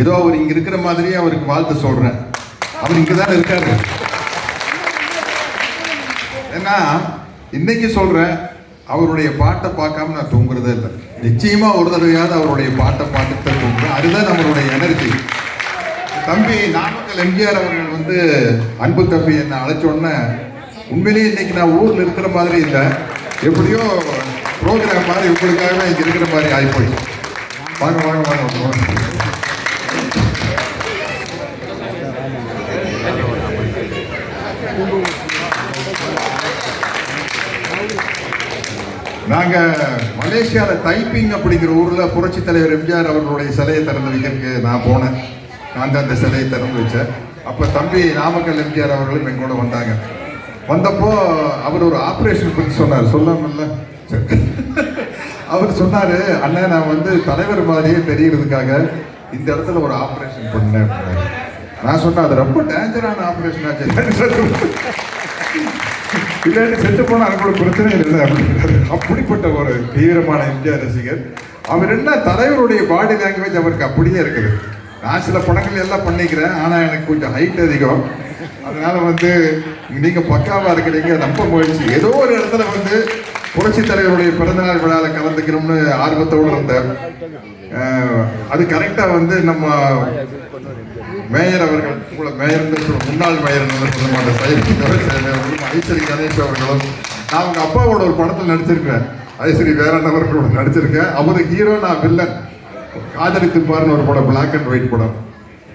ஏதோ அவர் இங்க இருக்கிற மாதிரியே அவருக்கு வாழ்த்து சொல்றேன். அவர் இங்கதான் இருக்காரு. ஏன்னா இன்னைக்கு சொல்றேன் அவருடைய பாட்டை பார்க்காம நான் தூங்குறதே இல்லை. நிச்சயமா ஒரு தடவையாவது அவருடைய பாட்டை பார்த்துட்டு தான் தூங்குறேன் அதுதான் நம்மளுடைய எனர்ஜி தம்பி நாமக்கல் எம்ஜிஆர் அவர்கள் வந்து அன்பு தம்பி என்னை அழைச்ச உடனே உண்மையிலேயே இன்னைக்கு நான் ஊர்ல இருக்கிற மாதிரி இல்லை. எப்படியோ ப்ரோக்ராம் மாதிரி உங்களுக்காகவே இங்க இருக்கிற மாதிரி ஆகிப்போய் வாங்க வாங்க வாங்க வாங்க. நாங்கள் மலேசியாவில் தைப்பிங் அப்படிங்கிற ஊரில் புரட்சி தலைவர் எம்ஜிஆர் அவர்களுடைய சிலையை திறந்து வைக்கிறதுக்கு நான் போனேன். நான் தான் அந்த சிலையை திறந்து வச்சேன். அப்போ தம்பி நாமக்கல் எம்ஜிஆர் அவர்களும் என் கூட வந்தாங்க. வந்தப்போ அவர் ஒரு ஆப்ரேஷன் பற்றி சொன்னார். சொல்லாமல்ல. அவர் சொன்னார் அண்ணன் நான் வந்து தலைவர் மாதிரியே தெரியறதுக்காக இந்த இடத்துல ஒரு ஆப்ரேஷன் பண்ணேன். நான் சொன்னேன் அது ரொம்ப டேஞ்சரான ஆப்ரேஷன் ஆச்சு. இல்லாட்டி செத்து போனால் அது கூட பிரச்சனை இல்லை அப்படிங்கிறாரு. அப்படிப்பட்ட ஒரு தீவிரமான எம்ஜிஆர் ரசிகர். அவர் என்ன தலைவருடைய பாடி லாங்குவேஜ் அவருக்கு அப்படியே இருக்குது. நான் சில படங்கள் எல்லாம் பண்ணிக்கிறேன் ஆனால் எனக்கு கொஞ்சம் ஹைட் அதிகம். அதனால வந்து நீங்கள் பக்காவாக இருக்கிறீங்க ரொம்ப முயற்சி. ஏதோ ஒரு இடத்துல வந்து புரட்சி தலைவருடைய பிறந்தநாள் விழாவில் கலந்துக்கணும்னு ஆர்வத்தோடு இருந்தேன். அது கரெக்டாக வந்து நம்ம மேயர் அவர்கள் உங்களை மேயர் முன்னாள் மேயர் சொல்ல மாட்டேன். சைவர்களும் ஐஸ்வரி கணேஷ் அவர்களும். நான் அவங்க அப்பாவோட ஒரு படத்தில் நடிச்சிருக்கேன். ஐஸ்வரி வேறன் அவர்களோட நடிச்சிருக்கேன். அவர் ஹீரோ நான் வில்லன் காதலித்து பாருன்னு ஒரு படம் பிளாக் அண்ட் ஒயிட் படம்.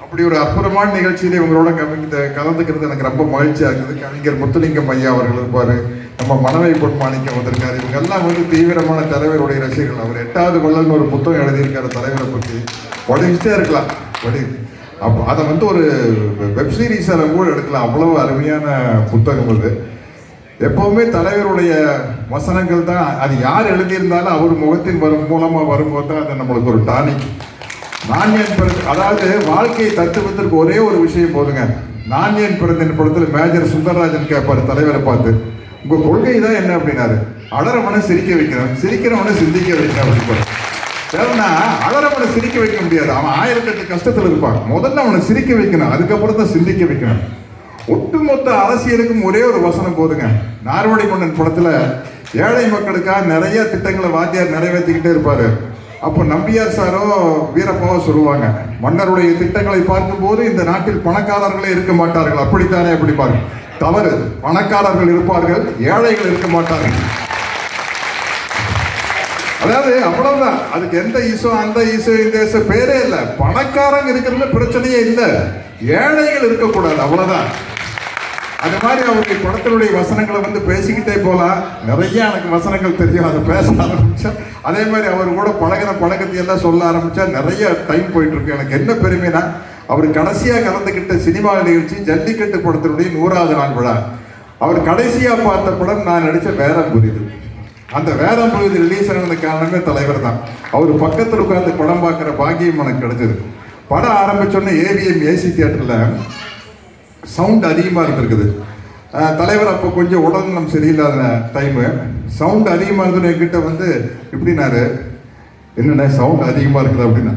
அப்படி ஒரு அற்புதமான நிகழ்ச்சியில் இவங்களோட கலந்து கலந்துக்கிறது எனக்கு ரொம்ப மகிழ்ச்சியாக இருக்குது. கவிஞர் முத்துலிங்கம் ஐயா அவர்கள் இருப்பார். நம்ம மனவை பொன்மாணிக்கம் வந்திருக்காரு இவங்க எல்லாம் வந்து தீவிரமான தலைவருடைய ரசிகர்கள். அவர் எட்டாவது வல்லன்னு ஒரு புத்தகம் எழுதியிருக்காரு தலைவரை பற்றி படிச்சுட்டே இருக்கலாம். படி அப்போ அதை வந்து ஒரு வெப் சீரிஸாக கூட எடுக்கலாம். அவ்வளவு அருமையான புத்தகம் அது. எப்போவுமே தலைவருடைய வசனங்கள் தான். அது யார் எழுதியிருந்தாலும் அவர் முகத்தின் வரும் மூலமாக வரும்போது தான் அது நம்மளுக்கு ஒரு டானிக். நான் ஏன் பிறந்து அதாவது வாழ்க்கையை தத்துவத்திற்கு ஒரே ஒரு விஷயம் போதுங்க. நான் ஏன் பிறந்தேன் படத்தில் மேஜர் சுந்தரராஜன் கேட்பாரு தலைவரை பார்த்து. உங்கள் கொள்கை தான் என்ன? அப்படின்னாரு. அடரவனை சிரிக்க வைக்கிறேன். சிரிக்கிறவனை சிந்திக்க வைக்கிறேன். அப்படின்னு ஏன்னா அலறவனை சிரிக்க வைக்க முடியாது. அவன் ஆயிரத்தெட்டு கஷ்டத்தில் இருப்பான். முதல்ல அவனை சிரிக்க வைக்கணும். அதுக்கப்புறம் தான் சிந்திக்க வைக்கணும். ஒட்டுமொத்த அரசியலுக்கும் ஒரே ஒரு வசனம் போதுங்க. நார்வடி மன்னன் படத்துல ஏழை மக்களுக்காக நிறைய திட்டங்களை வாத்தியார் நிறைவேற்றிக்கிட்டே இருப்பாரு. அப்போ நம்பியார் சாரோ வீரப்பாவோ சொல்லுவாங்க. மன்னருடைய திட்டங்களை பார்க்கும்போது இந்த நாட்டில் பணக்காரர்களே இருக்க மாட்டார்கள். அப்படித்தானே அப்படி பாருங்க தவறு. பணக்காரர்கள் இருப்பார்கள் ஏழைகள் இருக்க மாட்டார்கள். அதாவது அவ்வளவுதான். அதுக்கு எந்த ஈசோ அந்த ஈசோ இந்த ஈசோ பேரே இல்லை. பணக்காரங்க இருக்கிறதுல பிரச்சனையே இல்லை. ஏழைகள் இருக்கக்கூடாது அவ்வளவுதான். அது மாதிரி அவருடைய படத்தினுடைய வசனங்களை வந்து பேசிக்கிட்டே போகலாம் நிறைய எனக்கு வசனங்கள் தெரியும். அதை பேச ஆரம்பிச்சா அதே மாதிரி அவர் கூட பழகின பழக்கத்தை எல்லாம் சொல்ல ஆரம்பிச்சா நிறைய டைம் போயிட்டு இருக்கு. எனக்கு என்ன பெருமைனா அவர் கடைசியாக கலந்துக்கிட்ட சினிமா நிகழ்ச்சி ஜல்லிக்கட்டு படத்தினுடைய நூறாவது நாள் விழா. அவர் கடைசியாக பார்த்த படம் நான் நடித்த வேதம் புரியுது அந்த வேதம் பகுதி ரிலீஸ் ஆனது காரணமே தலைவர் தான். அவர் பக்கத்தில் உட்காந்து படம் பார்க்குற பாக்கியம் எனக்கு கிடைச்சது. படம் ஆரம்பிச்சோடனே ஏவிஎம் ஏசி தியேட்டரில் சவுண்ட் அதிகமாக இருந்திருக்குது. தலைவர் அப்போ கொஞ்சம் உடல்நலம் சரியில்லாத டைமு சவுண்ட் அதிகமாக இருந்தது என்கிட்ட வந்து எப்படின்னாரு என்னண்ணே சவுண்ட் அதிகமாக இருக்குது அப்படின்னா.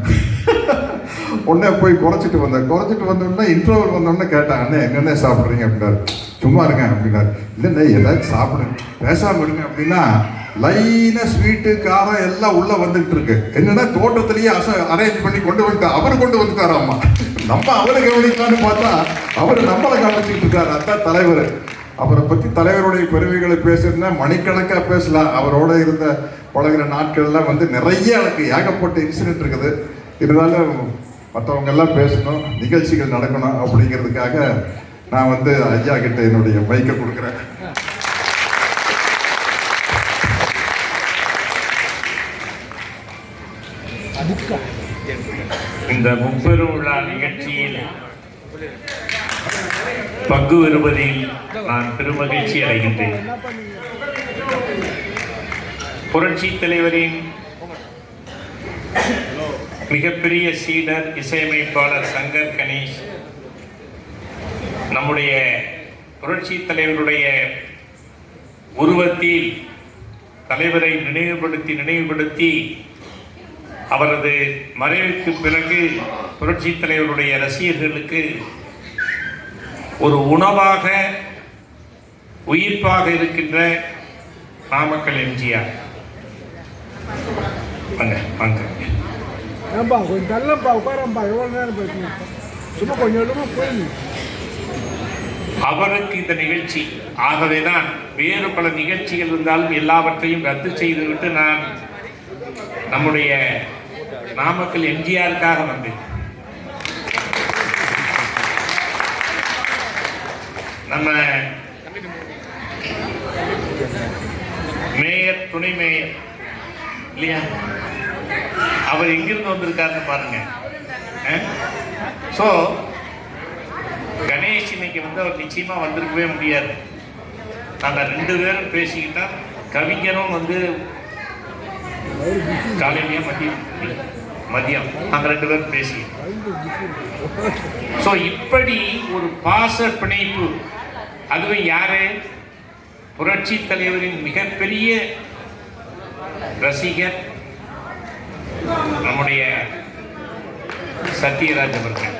உடனே போய் குறைச்சிட்டு வந்தேன் குறைச்சிட்டு வந்தோடனே இன்ட்ரோவல் வந்தோடனே கேட்டேன் அண்ணே என்னென்ன சாப்பிட்றீங்க? அப்படின்னாரு. சும்மா இருங்க அப்படின்னாரு. இல்லைண்ணே ஏதாச்சும் சாப்பிடுங்க பேசாமல் இருங்க அப்படின்னா லைனா ஸ்வீட்டு காரம் எல்லாம் உள்ள வந்துட்டு இருக்கு. என்னன்னா தோட்டத்திலேயே அச அரேஞ்ச் பண்ணி கொண்டு வந்துட்டு அவர் கொண்டு வந்துட்டாராமா? நம்ம அவரை கவனிக்கலாம்னு பார்த்தா அவர் நம்மளை கவனிச்சுட்டு இருக்காரு அதான் தலைவர். அவரை பத்தி தலைவருடைய பெருமைகளை பேசுறதுனா மணிக்கணக்காக பேசலாம். அவரோட இருந்த பழகிற நாட்கள்லாம் வந்து நிறைய எனக்கு ஏகப்பட்ட இன்சிடென்ட் இருக்குது. இருந்தாலும் மற்றவங்க எல்லாம் பேசணும் நிகழ்ச்சிகள் நடக்கணும் அப்படிங்கிறதுக்காக நான் வந்து ஐயா கிட்ட என்னுடைய மைக்கை கொடுக்குறேன். இந்த முப்பெரும் விழா நிகழ்ச்சியில் பங்கு வருவதில் நான் பெருமகிழ்ச்சி அடைகின்றேன். புரட்சி தலைவரின் மிகப்பெரிய சீடர் இசையமைப்பாளர் சங்கர் கணேஷ் நம்முடைய புரட்சி தலைவருடைய உருவத்தில் தலைவரை நினைவுபடுத்தி நினைவுபடுத்தி அவரது மறைவுக்கு பிறகு புரட்சி தலைவருடைய ரசிகர்களுக்கு ஒரு உணவாக உயிர்ப்பாக இருக்கின்ற நாமக்கல் எம்ஜிஆர். வாங்க வாங்க. ஏன்பா கொஞ்சம் தள்ளப்பா உட்காரம்பா எவ்வளோ நேரம் சும்மா கொஞ்சம் போய் அவருக்கு இந்த நிகழ்ச்சி. ஆகவேதான் வேறு பல நிகழ்ச்சிகள் இருந்தாலும் எல்லாவற்றையும் ரத்து செய்துவிட்டு நான் நம்முடைய நாமக்கல் எம்ஜிஆருக்காக வந்தேன் நம்ம மேயர் துணை மேயர் இல்லையா? அவர் எங்கிருந்து வந்திருக்காருன்னு பாருங்க. ஸோ கணேஷ் இன்னைக்கு வந்து அவர் நிச்சயமா வந்திருக்கவே முடியாது. நாங்கள் ரெண்டு பேரும் பேசிக்கிட்டா கவிஞரும் வந்து காலையிலேயே மதியம் மதியம். நாங்கள் ரெண்டு பேரும் பேசி. ஸோ இப்படி ஒரு பாச பிணைப்பு. அதுவும் யாரு? புரட்சி தலைவரின் மிகப்பெரிய ரசிகர் நம்முடைய சத்யராஜ் அவர்கள்.